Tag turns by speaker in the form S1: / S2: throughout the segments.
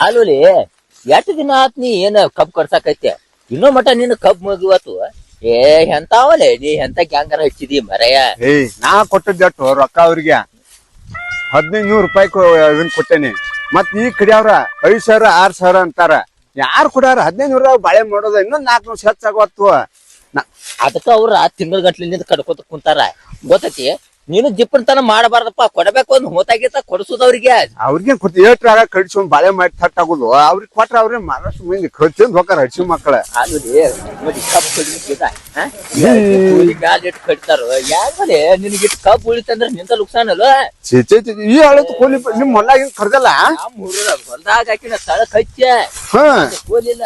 S1: ಅಲ್ಲೋಲಿ ಎಷ್ಟು ದಿನ ಆತ್ ನೀ ಏನ ಕಬ್ ಕಡ್ಸಾಕೈತೆ? ಇನ್ನೂ ಮಟ ನಿನ್ನ ಕಬ್ ಮುಗಿವತ್ತು. ಏ ಎಂತಾವಲೆ ನೀ ಎಂತ ಗ್ಯಾಂಗರ ಹಚ್ಚಿದಿ ಮರಯ?
S2: ನಾ ಕೊಟ್ಟದ್ದು ರೊಕ್ಕ ಅವ್ರಿಗೆ. ಹದಿನೈದು ನೂರು ರೂಪಾಯಿ ಕೊ- ಇದನ್ ಕೊಟ್ಟೇನಿ. ಮತ್ ಈ ಕಡಿಯವ್ರ ಐದ್ ಸಾವಿರ ಆರ್ ಸಾವಿರ ಅಂತಾರ. ಯಾರು ಕೊಡ್ಯಾರ? ಹದಿನೈದು ನೂರ ಬಾಳೆ ಮಾಡೋದ ಇನ್ನೊಂದ್ ನಾಲ್ಕು ನೂರು ಹೆಚ್ಚಾಗವತ್ತು
S1: ಅದಕ್ಕ ಅವ್ರ ತಿಂಗಳ ಗಟ್ಲಿಂದ ಕಡ್ಕೋತ ಕುಂತಾರ. ಗೊತ್ತೈತಿ? ನೀನು ಜಿಪ್ಪನ್ ತನ ಮಾಡಬಾರ್ದಪ್ಪ. ಕೊಡಬೇಕು ಒಂದು ಹೋತಾಗಿತ್ತ ಕೊಡಿಸೋದು
S2: ಅವ್ರಿಗೆ ಅವ್ರಿಗೆ ಏಟ್ರಾಗ ಕಡಿಸ್ಕೊಂಡ್ ಬಾಳೆ ಮಾಡಿ ತಟ್ ಆಗುದು. ಅವ್ರಿಗೆ ಕೊಟ್ರ ಅವ್ರಿಗೆ ಮಹಾರಾಷ್ಟ್ರ ಮಂದಿ ಕಳ್ಸಿಂದ ಹೋಗಾರ ಹಡ್ಸಿ ಮಕ್ಕಳ
S1: ಅಲ್ಲೋಲಿ ನೋಡಿ ಕಬ್ ಕಡಿಲಿಕ್ಕಿದ ಮ್ಯಾಲ ಇಟ್ಟು ಕಡಿತಾರ ಯಾಕಲೆ ನಿನಗೆ ಇಟ್ಟು ಕಬ್ ಉಳಿತಂದ್ರ ನಿಂತ ಲುಕ್ಸಾನ್ ಅಲ್ವ?
S2: ಈ ಹಳತ್ ಕೋಲಿ ನಿಮ್ ಹೊಲ್ದಾಗ ಹಿಂಗ್ ಕರ್ದಲ್ಲ?
S1: ಹೊಲ್ದಾಗ ಹಾಕಿನ ಸ್ಥಳ
S2: ಕಚ್ಚ.
S1: ಕೋಲಿಲ್ಲ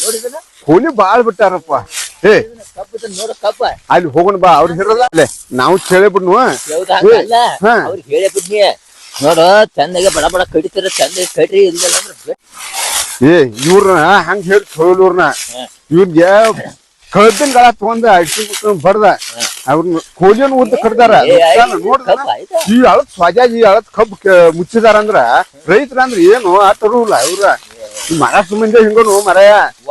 S1: ನೋಡಿದನ?
S2: ಕೋಲಿ ಬಾಳ್ ಬಿಟ್ಟಾರಪ್ಪ. ಏ.
S1: ಕಬ್ಬ ನೋಡ ಕಬ್ಬ.
S2: ಅಲ್ಲಿ ಹೋಗೋಣ ಬಾ ಅವ್ರು ಹೇಳ ಅಲ್ಲೇ. ನಾವು ಕೇಳಿಬಿಡ್ನು.
S1: ಅವ್ರಿಗೆ ಹೇಳೇ ಬಿಡ್ನಿ ನೋಡು ಚಂದಾಗೆ ಬಡ ಬಡ ಕಡಿತೀರ ಚಂದ ಕಡ್ರಿ ಇಲ್ಲ ಅಂದ್ರೆ
S2: ಏ ಇವ್ರನ್ನ ಹಂಗ ಹೇಳಿ ಕೇಳೋರ್ನ ಇವ್ರಿಗೆ ಕಳ್ದಿನ ಗಳ ತಗೊಂಡ ಅಡಿಸಿ ಬಡ್ದ ಅವ್ರನ್ನ ಕೋಲಿಯನ್ ಉದ್ದ ಕಡ್ದಾರ. ನೋಡ್ದ ಈ ಅಳತ್ ಸ್ವಾಜಾಜ್ ಈ ಅಳತ್ ಕಬ್ ಮುಚ್ಚಿದಾರ ಅಂದ್ರ ರೈತರ ಅಂದ್ರ ಏನು ಆ ತರುಲ್ಲ ಇವ್ರ. ಮರ ಸುಮ್ಮನೆ ಹಿಂಗನು ಮರ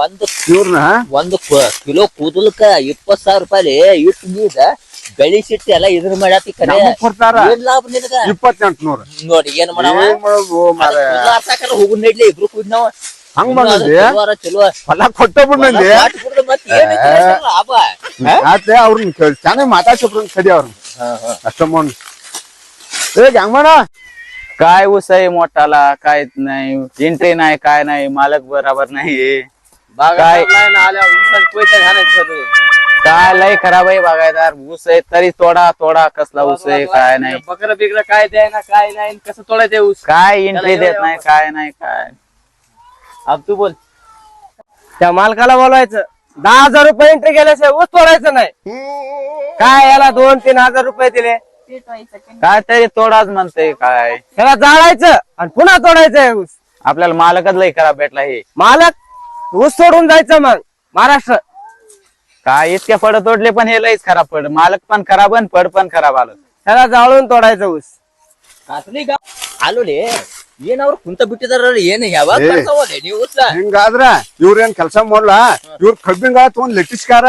S1: ಒಂದು
S2: ಇವ್ರನ್ನ?
S1: ಒಂದು ಕಿಲೋ ಕೂದಲ್ಕ ಇಪ್ಪತ್ ಸಾವಿರ ರೂಪಾಯಿ ಇಟ್ಟು ನೀರ ಬೆಳಿಸಿಟ್ಟು ಎಲ್ಲ ಇದ್ರ ಮಾಡತಿ ಕರೆ
S2: ಕೊಡ್ತಾರ.
S1: ಲಾಭ ನಿನಗ?
S2: ಇಪ್ಪತ್ತೆಂಟು
S1: ನೋಡಿ ಏನ್ ಮಾಡವ? ಅರ್ಥಕರ ನೀಡ್ಲಿ ಇಬ್ರು ಕೂಡ್ ನಾವು
S2: ಹಂಗ ಬಂದಿ
S1: ಚಲೋ
S2: ಹೊಲ ಕೊಟ್ಟ
S1: ಬಂದಿ ಮತ್ತೆ
S2: ಅವ್ರನ್ನ ಚೆನ್ನಾಗಿ ಮಾತಾಡ್ಸೋಬ್ರನ್ನ ಕಡಿ ಅವ್ರನ್ನ.
S1: ಅಷ್ಟೊಮ್ಮನ್
S2: ಏ ಹೆಂಗ್ ಮಾಡ
S3: काय ऊस आहे मोठाला? काय नाही. एंट्री नाही काय नाही. मालक बराबर नाही काय काय लय खराब आहे बागायदार ऊस आहे तरी तोडा तोडा कसला ऊस आहे काय नाही.
S4: बकर बिकर काय द्याय ना काय नाही कसं तोडायचं ऊस?
S3: काय एंट्री देत नाही काय नाही काय.
S4: अब तू बोल. त्या मालकाला बोलवायचं. दहा हजार रुपये एंट्री केल्याशिवाय ऊस तोडायचं नाही. काय याला दोन तीन हजार रुपये दिले?
S3: काय तरी तोडाच म्हणते काय.
S4: त्याला जाळायचं आणि पुन्हा तोडायचंय ऊस.
S3: आपल्याला मालकच लय खराब भेटला हे.
S4: मालक ऊस सोडून जायचं मग. महाराष्ट्र.
S3: काय इतक्या फळ तोडले पण हे लयच खराब पड मालक पण खराब आणि फड पण खराब आलं.
S4: त्याला जाळून तोडायचं ऊस.
S1: आलो रे. ಏನ್ ಅವ್ರು ಕುಂತ ಬಿಟ್ಟಿದಾರ ಏನ್ ಯಾವಾಗ
S2: ಏ.
S1: ಬರ್ತಾವಲ್ಲ ನೀವು
S2: ಹಿಂಗಾದ್ರ ಇವ್ರೇನ್ ಕೆಲಸ ಮಾಡ್ಲ ಇವ್ರ ಕಬ್ಬಿಂಗ ತಗೊಂಡ್ ಲೆಟ್ಟಿಸ್ಕಾರ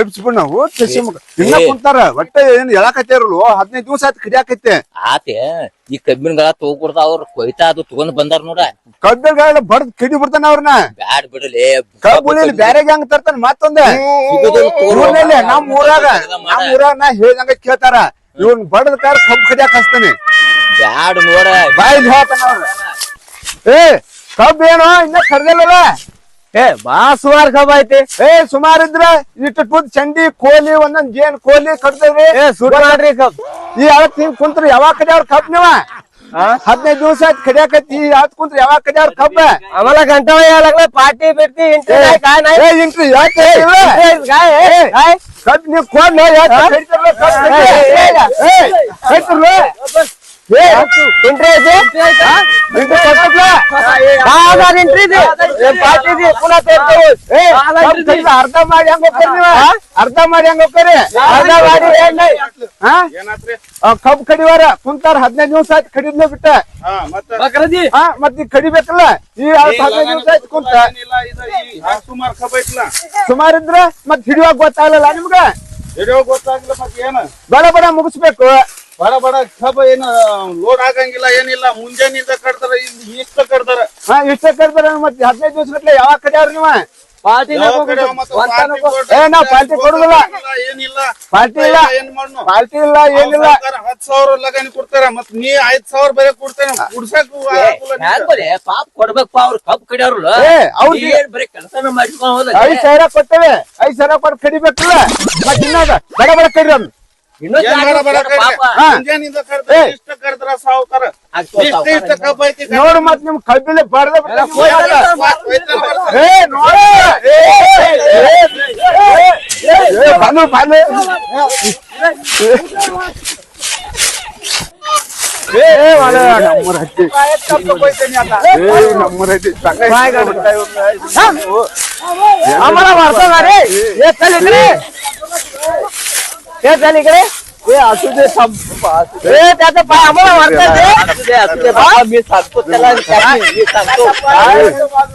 S2: ಎಬ್ಸ್ಬಿಡ್ ನಾವು ಕಸಿ ಮಗ ಇನ್ನ
S1: ಏ.
S2: ಕುಂತಾರ ಒಟ್ಟ ಏನ್ ಹೇಳಕತ್ತೇರಲ್ಲ ಹದಿನೈದು ದಿವಸ ಆಯ್ತು ಕಡಿಯಾಕೈತೆ
S1: ಆತೆ ಈ ಕಬ್ಬಿನ ಗಳ ತಗೋಕೊಡ್ದ ಅವ್ರ ಕೊಯ್ತಾ ಅದು ತಗೊಂಡ್ ಬಂದಾರ ನೋಡ
S2: ಕಬ್ಬಿನ ಬಡ್ದ್ ಕಿಡಿ ಬಿಡ್ತಾನ ಅವ್ರನ್ನ
S1: ಬ್ಯಾಡ್ ಬಿಡಲಿ
S2: ಕಬ್ಬು ಉಳಿಲಿ ಬ್ಯಾರೆ ಹೆಂಗ್ ತರ್ತಾನ ಮತ್ತೊಂದ
S1: ಸಿಗೋದಿಲ್ಲ.
S2: ನಮ್ ಊರಾಗ. ನಮ್ ಊರಾಗ ನಾ ಹೇಳ್ದಂಗ ಕೇಳ್ತಾರ ಇವನ್ ಬಡದ ಕಾರ್ ಕಬ್ಬು ಕಡಿಯಾಕ ಹಚ್ತಾನೆ
S1: ಬ್ಯಾಡ ನೋಡ.
S2: ಬಾಯ್ ಏ ಕಬ್ ಏನೋ ಇನ್ನ ಕರ್ದಲ್ಲ
S4: ಏ ಬಾ ಸುಮಾರು ಕಬ್ ಐತಿ.
S2: ಏ ಸುಮಾರ್ ಇದ್ರ ಇಟ್ಟು ಚಂಡಿ ಕೋಲಿ ಒಂದೊಂದ್ ಜೇನ್ ಕೋಲಿ ಕಟ್ತೇವ್ರಿ.
S4: ಏ ಸುಡ ಮಾಡ್ರಿ ಕಬ್
S2: ಈ ಯಾವತ್ ತಿನ್ ಕುಂತ್ರ ಯಾವಾಗ ಕಡೆ ಅವ್ರ ಕಬ್ ನೀವ? ಹದಿನೈದು ದಿವಸ ಆಯ್ತು ಕಡಿಯಾಕತ್ತಿ ಯಾವತ್ ಕುಂತ್ರ ಯಾವಾಗ
S4: ಕಡೆ ಅವ್ರ ಕಬ್ಬ? ಆಮೇಲೆ ಗಂಟವ ಹೇಳಕ್ಲ ಪಾರ್ಟಿ ಬಿಡ್ತಿ
S2: ಇಂಟ್ರಿ ಇಂಟ್ರಿ ಯಾಕೆ ಕಬ್ ನೀವ್ ಕೋಲ್ ಕಡಿತಾರಲ್ಲ
S4: ఎంట్రీ
S2: అయితే ಪುನಃ ತೇರ್ತೇವೆ ಅರ್ಧ ಮಾಡಿ ಹಂಗ ಹೋಗ್ತಾರೆ ಅರ್ಧ ಮಾಡಿ ಹಂಗ ಹೋಗ್ತಾರೆ ಅರ್ಧ ಮಾಡಿ ಕಬ್ ಕಡಿವಾರ ಕುಂತಾರ ಹದಿನೈದು ದಿವಸ ಆಯ್ತು ಕಡಿದ್ನೆ ಬಿಟ್ಟ ಮತ್ ಈಗ ಕಡಿಬೇಕಲ್ಲ ಈ ಹದಿನೈದು ದಿವಸ ಆಯ್ತು ಕುಂತ
S5: ಸುಮಾರ
S2: ಇದ್ರ ಮತ್ ಹಿಡಿಯುವಾಗ ಗೊತ್ತಾಗಲ್ಲ ನಿಮ್ಗ
S5: ಹಿಡಿಯುವಾಗ ಗೊತ್ತಾಗಲ್ಲ
S2: ಬರ ಬರ ಮುಗಿಸ್ಬೇಕು
S5: ಬಡ ಬಡ ಕಬ್ಬ ಲೋಡ್ ಆಗಂಗಿಲ್ಲ ಏನಿಲ್ಲ. ಮುಂಜಾನಿಂದ ಕಟ್ತಾರ ಇಷ್ಟ ಕಟ್ತಾರ.
S2: ಹಾ ಇಷ್ಟ ಕಟ್ತಾರ ಮತ್ತೆ ಹದಿನೈದು ದಿವಸ ಕಟ್ಲೆ ಯಾವಾಗ
S5: ಕಡೆ
S4: ನೀವ
S5: ಪಾರ್ಟಿ
S2: ಪಾರ್ಟಿ ಕೊಡುದಿಲ್ಲ.
S5: ಏನಿಲ್ಲ.
S2: ಪಾರ್ಟಿ ಇಲ್ಲ.
S5: ಏನ್ ಮಾಡ್ನು?
S2: ಪಾರ್ಟಿ ಇಲ್ಲ ಏನಿಲ್ಲ.
S5: ಹತ್ ಸಾವಿರ ಲಗನ್ ಕೊಡ್ತಾರ ಮತ್ ನೀ ಐದ್ ಸಾವಿರ ಬೇರೆ ಕೊಡ್ತೇನೆ. ಕುಡ್ಸಕ್
S1: ಪಾಪ ಕೊಡ್ಬೇಕು ಅವ್ರ ಕಬ್
S2: ಕಡಿಯವ್ರು. ಅವ್ರಿಗೆ
S1: ಬರೀ ಕೆಲಸನ ಮಾಡ್ಕೊಂಡು
S2: ಐದ್ ಸಾವಿರ ಕೊಡ್ತೇವೆ ಐದ್ ಸಾವಿರ ಕೊಟ್ಟು ಕಡಿಬೇಕಲ್ಲ? ಮತ್ ಬಡ ಬಡ ಅವ್ನ
S1: ಇನ್ನೂ
S5: ಏನ್ ಬಡ ಬಡ
S1: ಜಾಗ ಪಾಪ
S2: ಹಾ.
S5: ಮುಂಜಾನಿಂದ ಕಟ್ತಾರ
S2: ಏ.
S5: ಇಷ್ಟ ಕಟ್ತಾರ ಸಾವುಕಾರ
S1: ಆಗ್ತದೆ
S5: ಇಷ್ಟ ಇಷ್ಟ ಕಬ್ಬ ಐತಿ
S2: ನೋಡು ಮತ್ ನಿಮ್ ಕಬ್ಬಿಲೆ ಬಡದ
S1: ಎಲ್ಲ ಹೋಯ್
S2: ಏ ನೋಡ ಏ, ಏ, ಏ, ಏ, ಏ, ಬಾನು ಬಾನು ಏ ಏ, ಮಾಡ ನಮ್ಮೂರ ಹತ್ತಿ ಏ ನಮ್ಮೂರ ಹತ್ತಿ
S4: आम्हाला मारतो ना रे ये चल इकडे हे इकडे.
S1: हे असू दे
S4: त्याचा पाय आम्हाला
S1: असू दे, मी सांगतो त्याला मी सांगतो.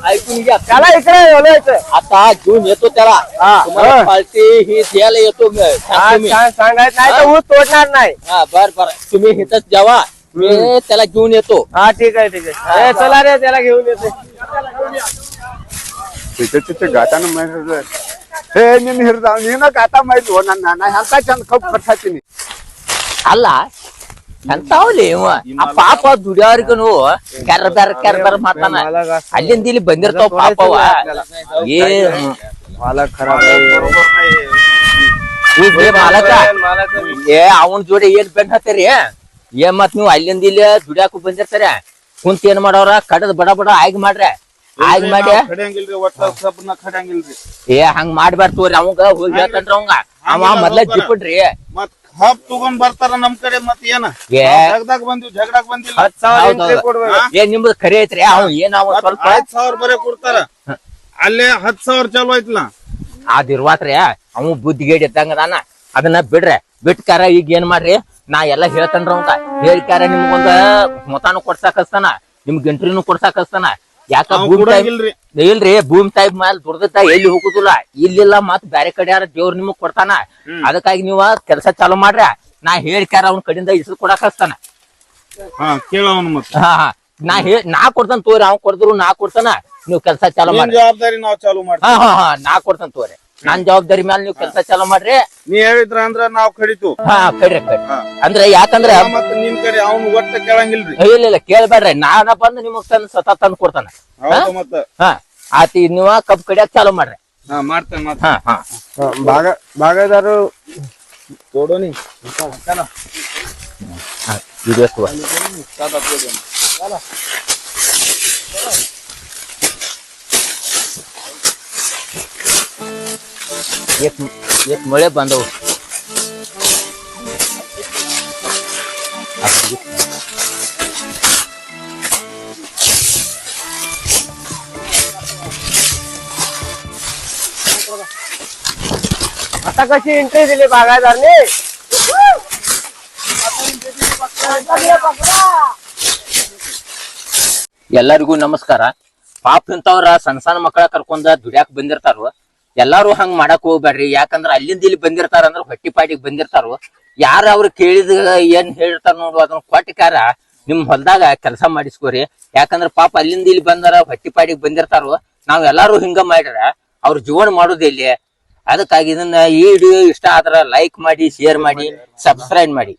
S1: ऐकून घ्या.
S4: त्याला इकडे
S1: आता घेऊन येतो त्याला.
S4: हा.
S1: पार्टी ही. द्यायला येतो मी.
S4: काय सांगायचं नाही तर ऊस तोडणार नाही.
S1: हा बर बर. तुम्ही इथंच जावा. मी त्याला घेऊन येतो.
S4: हा ठीक आहे ठीक आहे. चला रे त्याला घेऊन येतो.
S2: तिथे तिथे गाताना माहिती ಏ ನಿನ್ ಹಿಡ್ದ ನೀನ ಗಾತ ಮಾಡಿದ್ವು ನನ್ನ ನಾ ಎಂತ ಚಂದ ಕಬ್ಬು ಕಟ್ಟಾತೀನಿ
S1: ಅಲ್ಲ ಎಂತಾವಲಿ ಇವ? ಆ ಪಾಪ ದುಡಿಯೋರ್ಗುನು ಕೆರ ಕೆರ್ದಾರ ಮಾತಾನ ಅಲ್ಲಿಂದ ಇಲ್ಲಿ ಬಂದಿರ್ತಾವ ಪಾಪವ ಏ
S4: ಮಾಲಕ್
S1: ಏ ಏ ಅವನ್ ಜೋಡಿ ಏನ್ ಬೆನ್ ಹತ್ತೀರಿ? ಏನ್ ಮತ್ ನೀವು ಅಲ್ಲಿಂದ ಇಲ್ಲಿ ದುಡಿಯಾಕು ಬಂದಿರ್ತಾರೆ? ಕುಂತ ಏನ್ ಮಾಡೋರ? ಕಡದ್ ಬಡ ಬಡ ಆಗಿ ಮಾಡ್ರೆ. ಆಯ್ಗ್ ಮಾಡಿ
S5: ಕಡಿಯಂಗಿಲ್ರಿ ಒಟ್ಟ ಕಬ್ಬನ ಕಡಿಯಂಗಿಲ್ರಿ.
S1: ಏ ಹಂಗ್ ಮಾಡ್ಬಾರ್ದು ತೋರಿ ಅವಂಗ ಹೋಗಿ ಹೇಳ್ತಾನ್ರಿ ಅವಂಗ. ಅವ ಮೊದ್ಲ ಜಿಪ್ಪಡ್ರಿ.
S5: ಮತ್ ತಗೊಂಡ್ ಬರ್ತಾರ ನಮ್ ಕಡೆ ಮತ್ ಏನ? ಜಗದಾಗ ಬಂದಿವ್ ಜಗಡಾಕ್ ಬಂದಿಲ್ಲ.
S4: ಹತ್ ಸಾವಿರ
S1: ಏ ನಿಮ್ದು ಖರೆ ಐತ್ರಿ ಅವ್ ಏನ್ ಅವ ಸ್ವಲ್ಪ
S5: ಐದ್ ಸಾವಿರ ಬರೇ ಕೊಡ್ತಾರ. ಅಲ್ಲೇ ಹತ್ ಸಾವಿರ ಚಲೋ ಐತ್ಲ
S1: ಅದಿರ್ವಾತ್ರಿ ಅವ ಬುದ್ಧಿಗೇಡ್ ಇದ್ದಂಗ ನಾನ. ಅದನ್ನ ಬಿಡ್ರೆ ಬಿಟ್ಕಾರ ಈಗ ಏನ್ ಮಾಡ್ರಿ? ನಾ ಎಲ್ಲಾ ಹೇಳ್ತೇನ್ರಿ ಅವಂಗ. ಹೇಳ್ಕಾರ ನಿಮ್ಗೊಂದ ಮತಾನು ಕೊಡ್ಸಾಕಸ್ತಾನ ಹಸ್ತಾನ ನಿಮ್ ಕೊಡ್ಸಾಕಸ್ತಾನ. ಕೊಡ್ಸಾಕ್ ಹಸ್ತಾನ ಯಾಕ
S5: ಅವ್
S1: ಭೂಮಿ ತಾಯಿ
S5: ಕೊಡಂಗಿಲ್ರಿ.
S1: ಇಲ್ರಿ ಭೂಮಿ ತಾಯಿ ಮ್ಯಾಲ ದುಡ್ದತ್ತ ಎಲ್ಲಿ ಹೋಗುದಿಲ್ಲ. ಇಲ್ಲಿಲ್ಲ ಮತ್ ಬ್ಯಾರೆ ಕಡೆ ಯಾರ ದೇವ್ರ ನಿಮಗ್ ಕೊಡ್ತಾನ. ಅದಕ್ಕಾಗಿ ನೀವ ಕೆಲಸ ಚಾಲು ಮಾಡ್ರಿ. ನಾ ಹೇಳ್ಕ್ಯಾರ ಅವ್ನ ಕಡೆಯಿಂದ ಇಸ್ರು ಕೊಡಾಕ್ ಹಸ್ತಾನ
S5: ಹಾ
S1: ಹಾ ಹಾ. ನಾ ಹೇ ನಾ ಕೊಡ್ತಾನ ತೋರಿ ಅವ್ ಕೊಡ್ದ್ರು ನಾ ಕೊಡ್ತಾನ. ನೀವ್ ಕೆಲಸ ಚಾಲು
S5: ಮಾಡಿ
S1: ಮಾಡ್ರಿ.
S5: ಜವಾಬ್ದಾರಿ ನಾವ್ ಚಾಲು ಮಾಡ್ತೀವಿ
S1: ಹಾ ಹಾ ಹಾ ನಾ ಕೊಡ್ತಾನ ತೋರಿ. ನಾನ್ ಜವಾಬ್ದಾರಿ ಮೇಲೆ ನೀವು ಕೆಲಸ ಚಾಲೂ ಮಾಡ್ರಿ.
S5: ನೀ ಹೇಳಿದ್ರ ಅಂದ್ರ ನಾವ್ ಕಡಿತು.
S1: ಹಾ ಕಡ್ರಿ ಕಡ್ರಿ.
S5: ಹಾ.
S1: ಅಂದ್ರೆ ಯಾಕಂದ್ರೆ
S5: ಮತ್ತ ನಿನ್ ಕಡೆ ಅವ್ನು ಒಟ್ಟ ಕೇಳಂಗಿಲ್ರಿ.
S1: ಇಲ್ಲ ಇಲ್ಲ ಕೇಳ್ಬೇಡ್ರಿ. ನಾನ ಬಂದು ನಿಮಗ್ ತಂದ್ ಸತ ತಂದ್ ಕೊಡ್ತಾನ.
S5: ಮತ್ತ.
S1: ಹಾ. ಆತಿ ನೀವ ಕಬ್ ಕಡಿಯಾಕ ಚಾಲೂ ಮಾಡ್ರಿ.
S5: ಹಾ ಮಾಡ್ತೇನೆ ಮತ್ತ
S1: ಹಾ ಹಾ.
S2: ಭಾಗ ಭಾಗದಾರು
S5: ಕೊಡೋನಿ
S1: ಇದು ಎಷ್ಟು? ಎಷ್ಟ್ ಎಷ್ಟ್ ಮಳೆ ಬಂದವು
S4: आता कशी एंट्री दिली बागायदारने
S1: ಎಲ್ಲರಿಗೂ ನಮಸ್ಕಾರ ಪಾಪ ಇಂತವ್ರ ಸಣ್ಣ ಸಣ್ಣ ಮಕ್ಕಳ ಕರ್ಕೊಂಡ ದುಡ್ಯಾಕ್ ಬಂದಿರ್ತಾರ ಎಲ್ಲಾರು ಹಂಗ್ ಮಾಡಕ್ ಹೋಗ್ಬೇಡ್ರಿ ಯಾಕಂದ್ರ ಅಲ್ಲಿಂದ ಇಲ್ಲಿ ಬಂದಿರ್ತಾರ ಅಂದ್ರ ಹೊಟ್ಟಿ ಪಾಟಿಗೆ ಬಂದಿರ್ತಾರ. ಯಾರ ಅವ್ರು ಕೇಳಿದ ಏನ್ ಹೇಳ್ತಾರ ನೋಡು, ಅದನ್ನ ಕೊಟ್ಟಿಕಾರ ನಿಮ್ ಹೊಲ್ದಾಗ ಕೆಲಸ ಮಾಡಿಸ್ಕೋರಿ. ಯಾಕಂದ್ರ ಪಾಪ ಅಲ್ಲಿಂದ ಇಲ್ಲಿ ಬಂದಾರ, ಹೊಟ್ಟಿ ಪಾಟಿಗೆ ಬಂದಿರ್ತಾರ. ನಾವ್ ಎಲ್ಲಾರು ಹಿಂಗ ಮಾಡ್ರ ಅವ್ರ ಜೀವನ ಮಾಡೋದು ಇಲ್ಲಿ. ಅದಕ್ಕಾಗಿ ಇದನ್ನ ಈ ವಿಡಿಯೋ ಇಷ್ಟ ಆದ್ರ ಲೈಕ್ ಮಾಡಿ ಶೇರ್ ಮಾಡಿ ಸಬ್ಸ್ಕ್ರೈಬ್ ಮಾಡಿ.